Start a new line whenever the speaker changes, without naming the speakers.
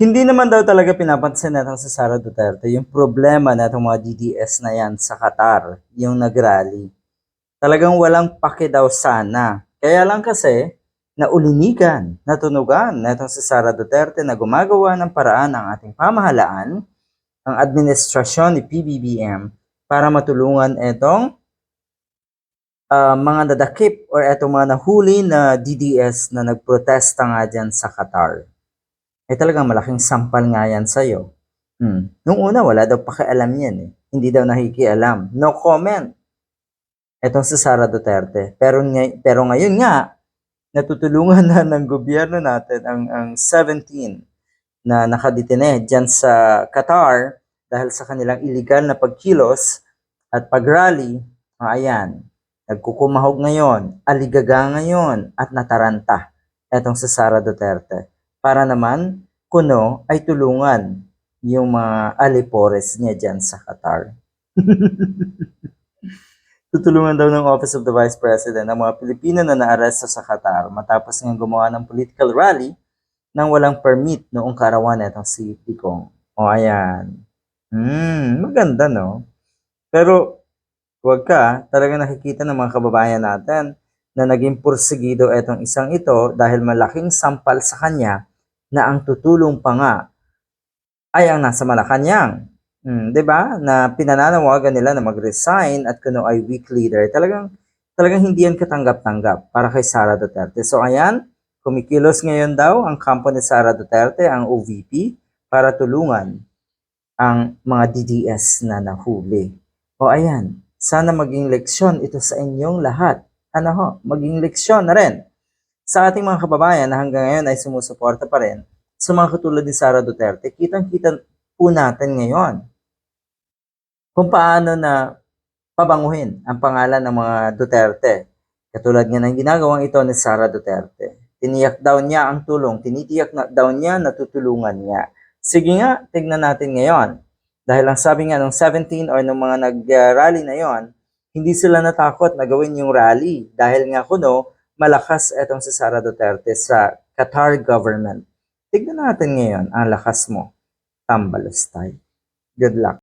Hindi naman daw talaga pinapansin natin si Sara Duterte yung problema na itong mga DDS na yan sa Qatar, yung nagrally. Talagang walang pake daw sana. Kaya lang kasi, naulinigan, natunugan na itong si Sara Duterte na gumagawa ng paraan ng ating pamahalaan, ang administrasyon ni PBBM para matulungan itong ah, mga nadakip or itong mga nahuli na DDS na nagprotesta nga dyan sa Qatar eh talagang malaking sampal nga yan sa'yo. Hmm. Nung una, wala daw pakialam yan eh. Hindi daw nakikialam. No comment. Etong si Sara Duterte. Pero, ngay- pero ngayon nga, natutulungan na ng gobyerno natin ang, ang 17 na nakadetine dyan sa Qatar dahil sa kanilang illegal na pagkilos at pagrally. Ah, ayan, nagkukumahog ngayon, aligaga ngayon at nataranta etong si Sara Duterte para naman kuno ay tulungan yung mga alipores niya dyan sa Qatar. Tutulungan daw ng Office of the Vice President ang mga Pilipino na naaresto sa Qatar matapos nga gumawa ng political rally nang walang permit noong karawan itong si Picong. O ayan. Hmm, maganda no? Pero wag ka, talaga nakikita ng mga kababayan natin na naging pursigido itong isang ito dahil malaking sampal sa kanya na ang tutulong pa nga ay ang nasa Malacanang. Hmm, 'di ba? Na pinananawagan nila na mag-resign at kuno ay weak leader. Talagang talagang hindi yan katanggap-tanggap para kay Sara Duterte. So ayan, kumikilos ngayon daw ang kampo ni Sara Duterte, ang OVP, para tulungan ang mga DDS na nahuli. O ayan, sana maging leksyon ito sa inyong lahat. Ano ho, maging leksyon na rin sa ating mga kababayan na hanggang ngayon ay sumusuporta pa rin sa mga katulad ni Sara Duterte, kitang-kita po natin ngayon kung paano na pabanguhin ang pangalan ng mga Duterte. Katulad nga ng ginagawang ito ni Sara Duterte. Tiniyak daw niya ang tulong, tinitiyak na daw niya na tutulungan niya. Sige nga, tignan natin ngayon. Dahil ang sabi nga ng 17 or ng mga nag-rally na yon, hindi sila natakot na gawin yung rally dahil nga kuno malakas etong si Sara Duterte sa Qatar government. Tignan natin ngayon ang lakas mo. Tambalos tayo. Good luck.